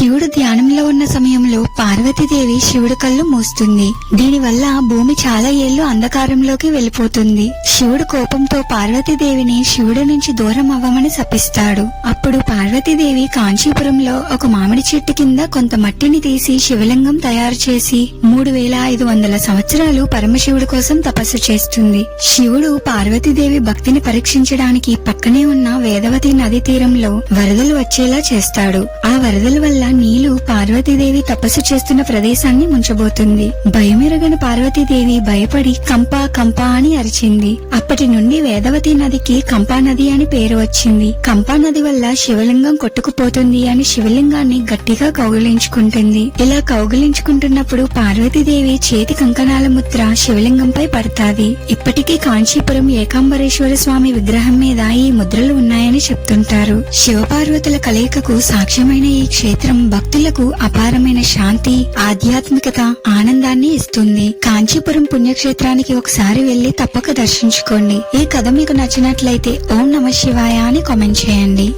శివుడు ధ్యానంలో ఉన్న సమయంలో పార్వతీదేవి శివుడు కళ్ళు మూస్తుంది. దీనివల్ల భూమి చాలా ఏళ్ళు అంధకారంలోకి వెళ్ళిపోతుంది. శివుడు కోపంతో పార్వతీదేవిని శివుడి నుంచి దూరం అవ్వమని శపిస్తాడు. అప్పుడు పార్వతీదేవి కాంచీపురంలో ఒక మామిడి చెట్టు కింద కొంత మట్టిని తీసి శివలింగం తయారు చేసి మూడు వేల ఐదు వందల సంవత్సరాలు పరమశివుడి కోసం తపస్సు చేస్తుంది. శివుడు పార్వతీదేవి భక్తిని పరీక్షించడానికి పక్కనే ఉన్న వేదవతి నది తీరంలో వరదలు వచ్చేలా చేస్తాడు. ఆ వరదల వల్ల నీళ్ళు పార్వతీదేవి తపస్సు చేస్తున్న ప్రదేశాన్ని ముంచబోతుంది. భయమెరగని పార్వతీదేవి భయపడి కంపా కంపా అని అరిచింది. అప్పటి నుండి వేదవతి నదికి కంపా నది అని పేరు వచ్చింది. కంపా నది వల్ల శివలింగం కొట్టుకుపోతుంది అని శివలింగాన్ని గట్టిగా కౌగిలించుకుంటుంది. ఇలా కౌగిలించుకుంటున్నప్పుడు పార్వతీదేవి చేతి కంకణాల ముద్ర శివలింగంపై పడతాది. ఇప్పటికీ కాంచీపురం ఏకాంబరేశ్వర స్వామి విగ్రహం మీద ఈ ముద్రలు ఉన్నాయని చెప్తుంటారు. శివపార్వతుల కలయికకు సాక్ష్యమైన ఈ క్షేత్రం భక్తులకు అపారమైన శాంతి ఆధ్యాత్మికత ఆనందాన్ని ఇస్తుంది. కాంచీపురం పుణ్యక్షేత్రానికి ఒకసారి వెళ్ళి తప్పక దర్శించుకోండి. ఈ కథ మీకు నచ్చినట్లయితే ఓం నమ శివాయ అని కామెంట్ చేయండి.